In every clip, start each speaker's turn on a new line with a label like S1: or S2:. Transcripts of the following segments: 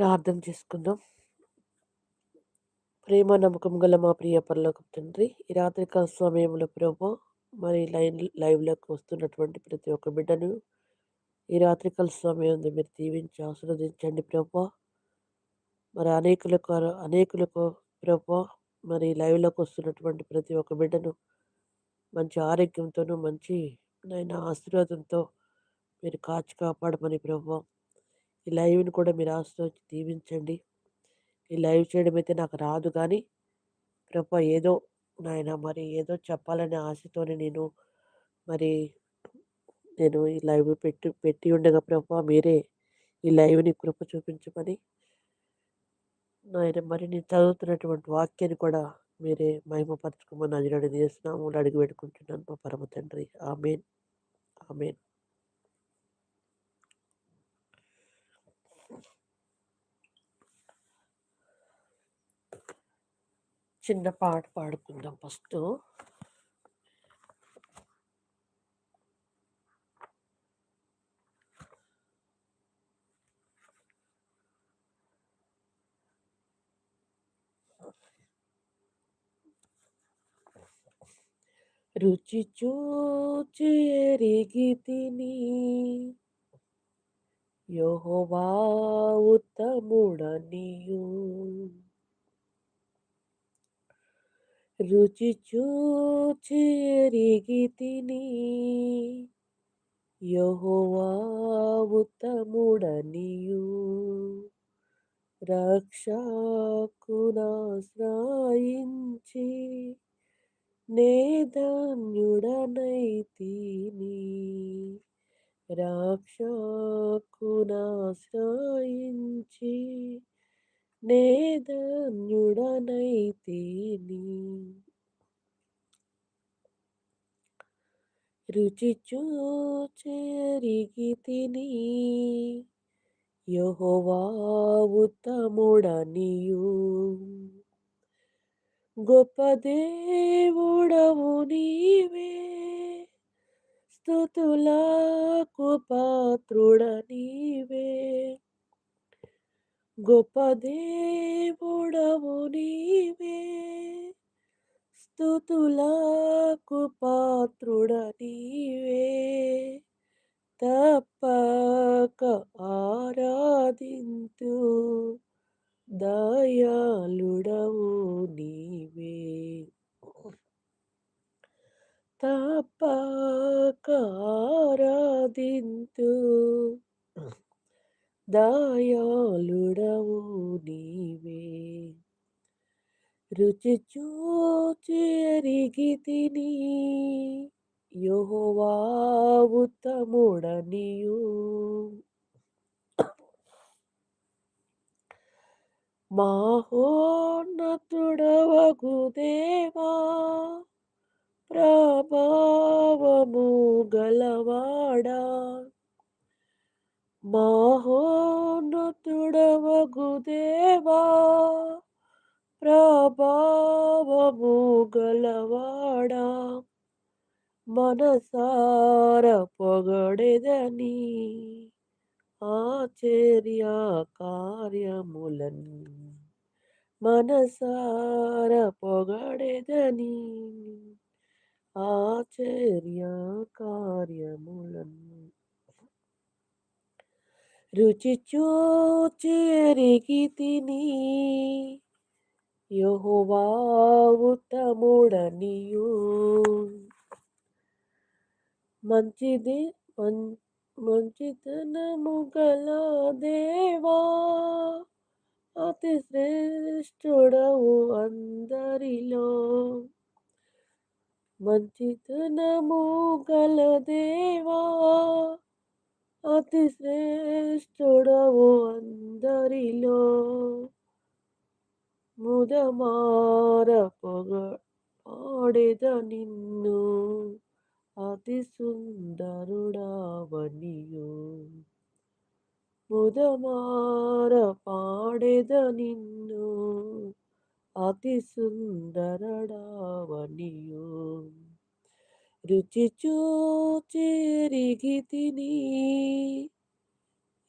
S1: ప్రార్థన చేసుకుందాం. ప్రేమ నమ్మకం గల మా ప్రియ పరలోక తండ్రి ఈ రాత్రికాల సమయంలో ప్రభు మరి లైన్ లైవ్లోకి వస్తున్నటువంటి ప్రతి ఒక్క బిడ్డను ఈ రాత్రికాల సమయం మీరు దీవించి ఆశీర్వదించండి ప్రభు. మరి అనేకులకు అనేకులకు ప్రభు మరి లైవ్లోకి వస్తున్నటువంటి ప్రతి ఒక్క బిడ్డను మంచి ఆరోగ్యంతోనూ మంచి నైనా ఆశీర్వాదంతో మీరు కాచి కాపాడమని ప్రభు ఈ లైవ్ని కూడా మీరు ఆశీర్వదించి దీవించండి. ఈ లైవ్ చేయడం అయితే నాకు రాదు కానీ ప్రభు ఏదో నాయన మరి ఏదో చెప్పాలనే ఆశతోనే నేను మరి నేను ఈ లైవ్ పెట్టి పెట్టి ఉండగా ప్రభు మీరే ఈ లైవ్ని కృప చూపించమని నాయన మరి నేను చదువుతున్నటువంటి వాక్యాన్ని కూడా మీరే మహిమపరచుకోమని అడిగి చేస్తున్నాము అడిగి పెట్టుకుంటున్నాను మా పరమ తండ్రి. ఆమెన్. ఆమెన్. చిన్న పాట పాడుకుందాం ఫస్ట్. రుచి చూచి ఎరిగి తిని యహోవా ఉత్తముడనియు. రుచి చూచి తిని యహోవా ఉత్తముడనియు. రక్షకునాశ్రయించి నేధన్యుడనైతిని రాక్షకునాశ్రాయించి నేధన్యుడనైతిని రుచి చూచెరిగి తిని యహోవా ఉత్తముడనియు. గొప్ప దేవుడవు నీవే స్థుతులకు పాత్రుడని గొప్ప దేవుడవు నీవే. స్థుతులకు పాత్రుడ నీవే. తప్పక ఆరాధింతు దయాళుడవు నీవే. తప్పక ఆరాధింతు దయాళుడవు నీవే. రుచి చూచెరిగి తిని యహోవా ఉత్తముడనియు. మాహోన్నతుడవగు మనసార పొగడెదని ఆచర్య కార్యములన్ మనసార పొగడెదని ఆచర్య కార్యములను. రుచి చూచి తిని యహోవా ఉత్తముడనియు. మంచిది మంచితనము గల దేవా అతి శ్రేష్ఠుడవు అందరిలో. మంచితనము గల దేవా అతి శ్రేష్ఠుడవు అందరిలో. ముదమార పొగ పాడెద నిన్ను అతి సుందరుడావనియు. ముదమార పాడెద నిన్ను అతి సుందరడావనియు. రుచి చూచిరిగి తిని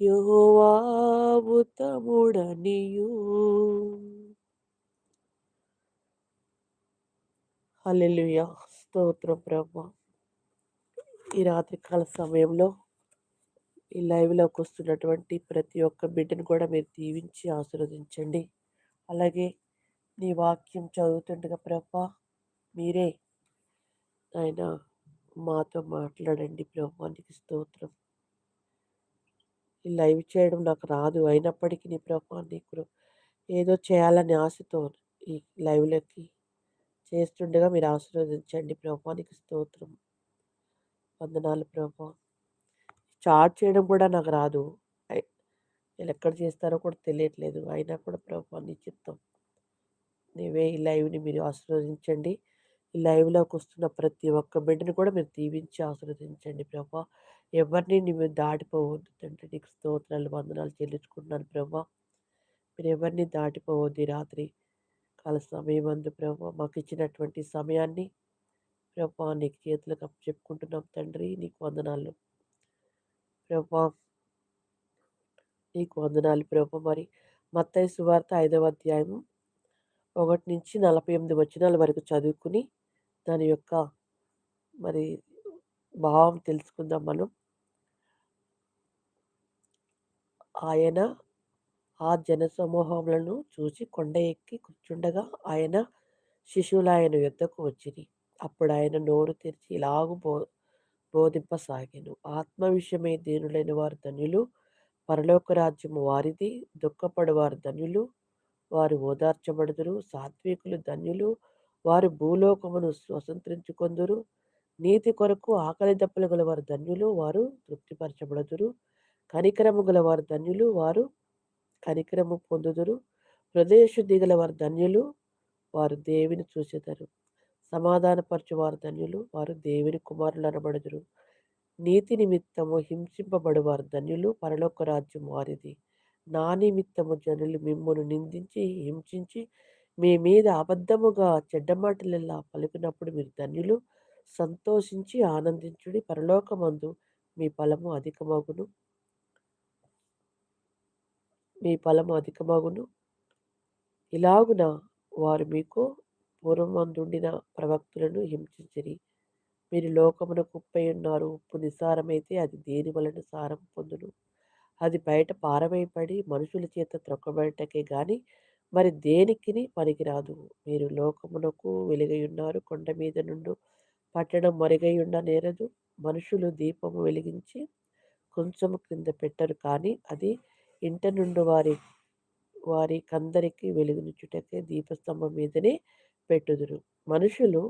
S1: యెహోవా ఉత్తముడనియు. హల్లెలూయా. స్తోత్రం ప్రభా. ఈ రాత్రికాల సమయంలో ఈ లైవ్లోకి వస్తున్నటువంటి ప్రతి ఒక్క బిడ్డను కూడా మీరు దీవించి ఆశీర్వదించండి. అలాగే నీ వాక్యం చదువుతుండగా ప్రభా మీరే ఆయన మాతో మాట్లాడండి ప్రభా స్తోత్రం. ఈ లైవ్ చేయడం నాకు రాదు అయినప్పటికీ నీ ప్రభా నీకు ఏదో చేయాలని ఆశతో ఈ లైవ్లోకి చేస్తుండగా మీరు ఆశీర్వదించండి ప్రభా స్తోత్రం. వందనాలు ప్రభా. చాట్ చేయడం కూడా నాకు రాదు. నేను ఎక్కడ చేస్తారో కూడా తెలియట్లేదు. అయినా కూడా ప్రభా నీ చిత్తం నీవే ఈ లైవ్ని మీరు ఆశీర్వదించండి. ఈ లైవ్లోకి వస్తున్న ప్రతి ఒక్క బిడ్డను కూడా మీరు దీవించి ఆశీర్వదించండి ప్రభా. ఎవరిని నువ్వు దాటిపోవద్దు తండ్రి నీకు స్తోత్రాలు వందనాలు చెల్లించుకుంటున్నాను ప్రభా. మీరు ఎవరిని దాటిపోవద్దు రాత్రి కాల సమయం అందు ప్రభా. మాకు ఇచ్చినటువంటి సమయాన్ని ప్రభా నీకు చేతులకు చెప్పుకుంటున్నాం తండ్రి నీకు వందనాలు. ప్రభా నీకు వందనాలు ప్రభా మరి. మత్తయ్య సువార్త ఐదవ అధ్యాయం ఒకటి నుంచి నలభై ఎనిమిది వచనాల వరకు చదువుకుని దాని యొక్క మరి భావం తెలుసుకుందాం మనం. ఆయన ఆ జనసమూహములను చూసి కొండ ఎక్కి కూర్చుండగా ఆయన శిశువులు ఆయన యుద్ధకు వచ్చినాయి అప్పుడు ఆయన నోరు తెరిచి ఇలాగు బో బోధింపసాగాను. ఆత్మ విషయమై దీనులైన వారు ధన్యులు. పరలోక రాజ్యము వారిది. దుఃఖపడేవారు ధనులు ధన్యులు. వారు ఓదార్చబడుదురు. సాత్వికులు ధన్యులు. వారు భూలోకమును స్వతంత్రించుకొందురు. నీతి కొరకు ఆకలి దెబ్బలు గల వారు ధన్యులు. వారు తృప్తిపరచబడుదురు. కనికరము గల వారు ధన్యులు. వారు కనికరము పొందుదురు. హృదయ శుద్ధి గల వారు ధన్యులు. వారు దేవిని చూసేదారు సమాధానపరచు వారు ధన్యులు. వారు దేవుని కుమారులు అనబడుదురు నీతి నిమిత్తము హింసింపబడు వారు ధన్యులు. పరలోక రాజ్యం వారిది. నా నిమిత్తము జనులు మిమ్మల్ని నిందించి హింసించి మీ మీద అబద్ధముగా చెడ్డ మాటలెల్లా పలికినప్పుడు మీరు ధన్యులు. సంతోషించి ఆనందించుడి. పరలోకమందు మీ ఫలము అధికమగును. మీ ఫలము అధికమగును. ఇలాగున వారు మీకు పూర్వమందుండిన ప్రవక్తులను హింసించిరి. మీరు లోకమున కుప్పై ఉన్నారు. ఉప్పు నిసారమైతే అది దేని వలన సారం పొందును? అది బయట పారమైపడి మనుషుల చేత త్రొక్కబడటకే గాని మరి దేనికిని పనికిరాదు. మీరు లోకమునకు వెలుగై ఉన్నారు కొండ మీద నుండి పట్టణం మరుగై ఉండ నేరదు. మనుషులు దీపము వెలిగించి కొంచెము క్రింద పెట్టరు. కానీ అది ఇంట నుండి వారి వారి కందరికి వెలుగునిచ్చుటకే దీపస్తంభం మీదనే పెట్టుదురు. మనుషులు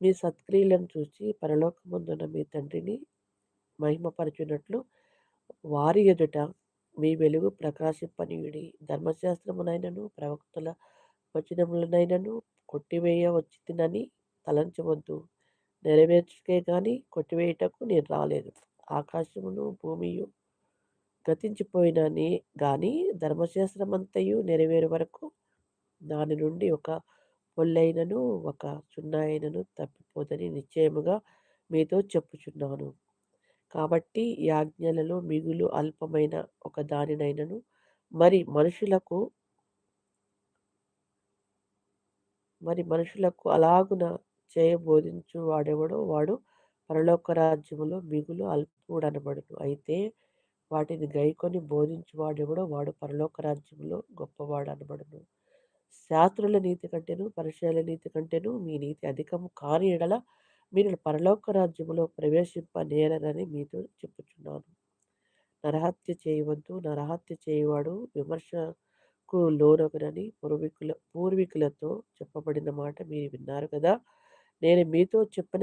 S1: మీ సత్క్రియలను చూసి పరలోకమందున మీ తండ్రిని మహిమపరచునట్లు వారి ఎదుట మీ వెలుగు ప్రకాశింపనీయుడి. ధర్మశాస్త్రమునైనను ప్రవక్తల వచనములనైనను కొట్టివేయ వచ్చినని తలంచవద్దు నెరవేర్చుకే కానీ కొట్టివేయుటకు నేను రాలేదు. ఆకాశమును భూమియు గతించిపోయినని కానీ ధర్మశాస్త్రమంతయు నెరవేరు వరకు దాని నుండి ఒక పొల్లైనను ఒక చున్నాయినను తప్పిపోదని నిశ్చయముగా మీతో చెప్పుచున్నాను. కాబట్టి ఈ ఆజ్ఞలలో మిగులు అల్పమైన ఒక దానినైనను మరి మనుషులకు మరి మనుషులకు అలాగున చేయబోధించు వాడెవడో వాడు పరలోక రాజ్యములో మిగులు అల్పుడనబడును. అయితే వాటిని గైకొని బోధించువాడెవడో వాడు పరలోక రాజ్యంలో గొప్పవాడు అనబడును శాస్త్రుల నీతి కంటేను పరిశీల నీతి కంటేను మీ నీతి అధికము కాని ఎడల మీరు పరలోక రాజ్యములో ప్రవేశింప నేరని మీతో చెప్పుచున్నాను. నరహత్య చేయవద్దు నరహత్య చేయవాడు విమర్శకు లోనగునని పూర్వీకుల పూర్వీకులతో చెప్పబడిన మాట మీరు విన్నారు కదా? నేను మీతో చెప్పిన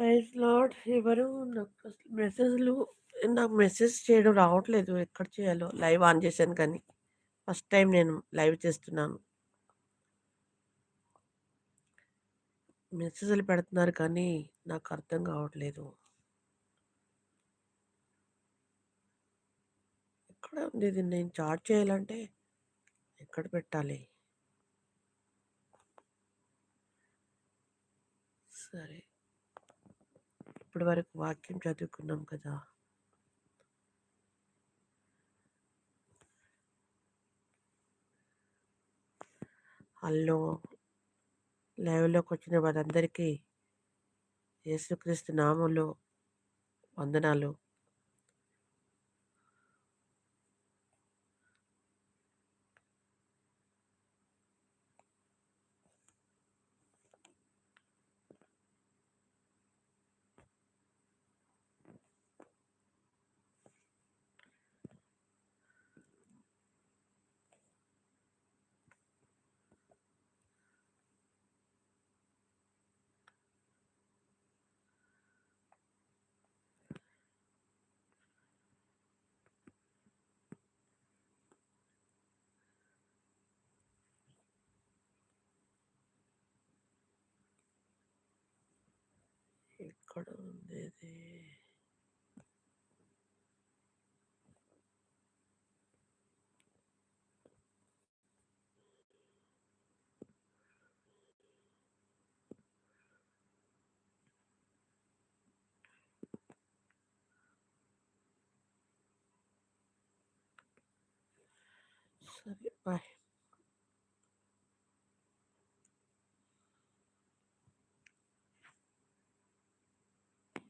S1: ప్రైజ్ లాడ్ ఎవరు నాకు అసలు మెసేజ్‌లు నాకు మెసేజ్ చేయడం రావట్లేదు. ఎక్కడ చేయాలో? లైవ్ ఆన్ చేశాను కానీ. ఫస్ట్ టైం నేను లైవ్ చేస్తున్నాను. మెసేజ్‌లు పెడుతున్నారు కానీ నాకు అర్థం కావట్లేదు. ఎక్కడ ఉంది ఇది? నేను చాట్ చేయాలంటే ఎక్కడ పెట్టాలి? సరే. ఇప్పటి వరకు వాక్యం చదువుకున్నాం కదా! అల్లో లైవ్లోకి వచ్చిన వారందరికీ యేసుక్రీస్తు నామంలో వందనాలు. ఎక్కడ ఉంది ఇది? సరే.